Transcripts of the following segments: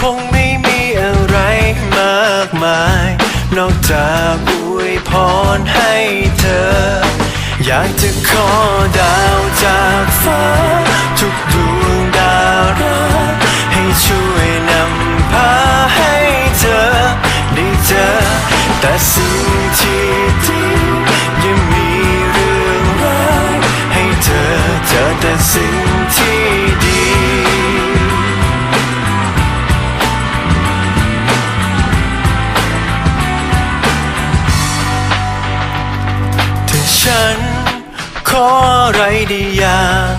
คงไม่มีอะไรมากมาย นอกจากอวยพรให้เธอ อยากจะขอดาวจากฟ้า ทุกดวงดารักให้ช่วยนำพาให้เธอ ได้เจอแต่สิ่งที่ดี ขออะไรด้อย่าง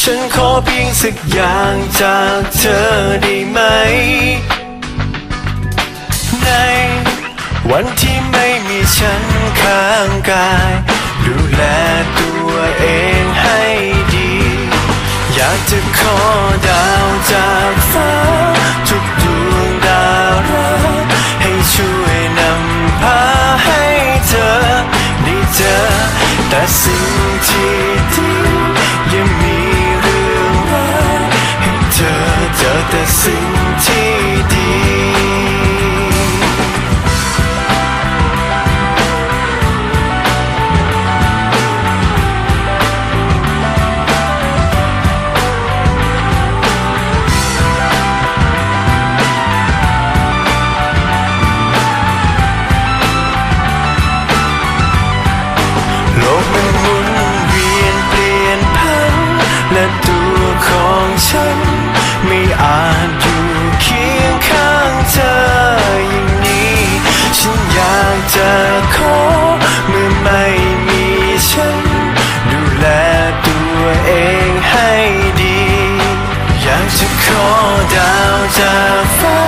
ฉันขอเพียงสักอย่างจากเธอได้ไหม ในวันที่ไม่มีฉันข้างกาย ดูแลตัวเองให้ดี อยากจะขอดาวจากฟ้าทุกดวงดาวรักให้ช่วยนำพาให้เธอได้เจอแต่สิ่ง เจ to fall